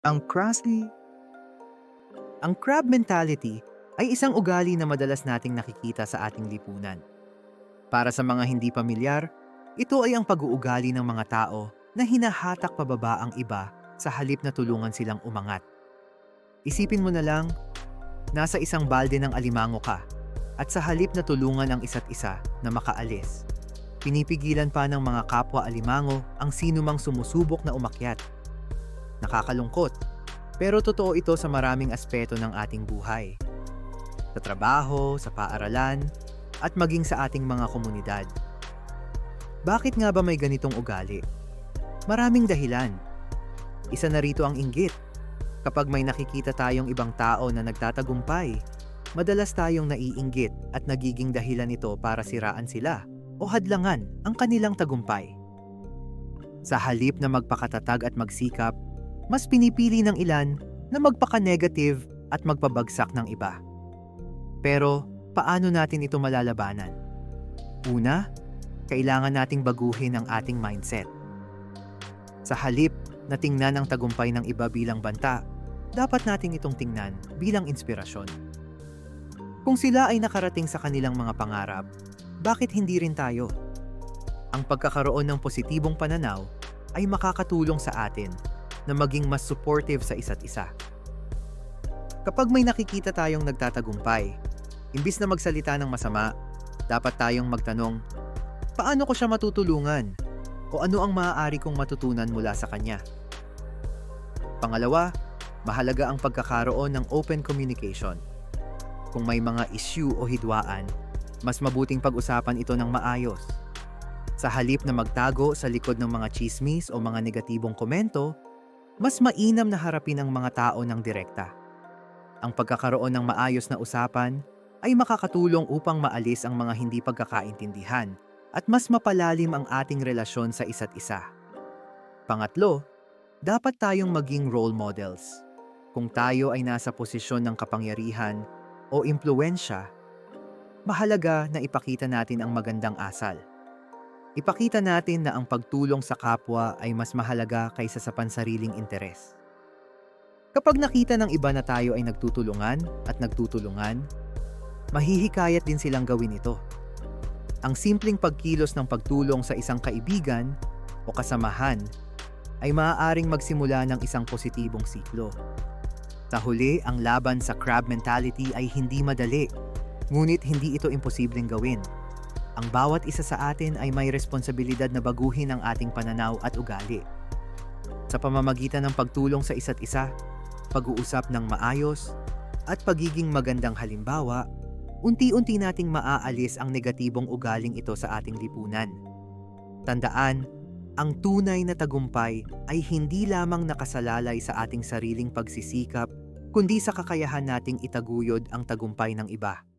Ang crusty... Ang crab mentality ay isang ugali na madalas nating nakikita sa ating lipunan. Para sa mga hindi pamilyar, ito ay ang pag-uugali ng mga tao na hinahatak pababa ang iba sa halip na tulungan silang umangat. Isipin mo na lang, nasa isang balde ng alimango ka at sa halip na tulungan ang isa't isa na makaalis. Pinipigilan pa ng mga kapwa alimango ang sinumang sumusubok na umakyat. Nakakalungkot, pero totoo ito sa maraming aspeto ng ating buhay. Sa trabaho, sa paaralan, at maging sa ating mga komunidad. Bakit nga ba may ganitong ugali? Maraming dahilan. Isa na rito ang inggit. Kapag may nakikita tayong ibang tao na nagtatagumpay, madalas tayong naiinggit at nagiging dahilan nito para siraan sila o hadlangan ang kanilang tagumpay. Sa halip na magpakatatag at magsikap, mas pinipili ng ilan na magpaka-negative at magpabagsak ng iba. Pero paano natin ito malalabanan? Una, kailangan nating baguhin ang ating mindset. Sa halip na tingnan ang tagumpay ng iba bilang banta, dapat nating itong tingnan bilang inspirasyon. Kung sila ay nakarating sa kanilang mga pangarap, bakit hindi rin tayo? Ang pagkakaroon ng positibong pananaw ay makakatulong sa atin na maging mas supportive sa isa't isa. Kapag may nakikita tayong nagtatagumpay, imbis na magsalita ng masama, dapat tayong magtanong, paano ko siya matutulungan? O ano ang maaari kong matutunan mula sa kanya? Pangalawa, mahalaga ang pagkakaroon ng open communication. Kung may mga issue o hidwaan, mas mabuting pag-usapan ito ng maayos. Sa halip na magtago sa likod ng mga chismis o mga negatibong komento, mas mainam na harapin ang mga tao ng direkta. Ang pagkakaroon ng maayos na usapan ay makakatulong upang maalis ang mga hindi pagkakaintindihan at mas mapalalim ang ating relasyon sa isa't isa. Pangatlo, dapat tayong maging role models. Kung tayo ay nasa posisyon ng kapangyarihan o impluensya, mahalaga na ipakita natin ang magandang asal. Ipakita natin na ang pagtulong sa kapwa ay mas mahalaga kaysa sa pansariling interes. Kapag nakita ng iba na tayo ay nagtutulungan at nagtutulungan, mahihikayat din silang gawin ito. Ang simpleng pagkilos ng pagtulong sa isang kaibigan o kasamahan ay maaaring magsimula ng isang positibong siklo. Sa huli, ang laban sa crab mentality ay hindi madali, ngunit hindi ito imposibleng gawin. Ang bawat isa sa atin ay may responsibilidad na baguhin ang ating pananaw at ugali. Sa pamamagitan ng pagtulong sa isa't isa, pag-uusap ng maayos, at pagiging magandang halimbawa, unti-unti nating maaalis ang negatibong ugaling ito sa ating lipunan. Tandaan, ang tunay na tagumpay ay hindi lamang nakasalalay sa ating sariling pagsisikap, kundi sa kakayahan nating itaguyod ang tagumpay ng iba.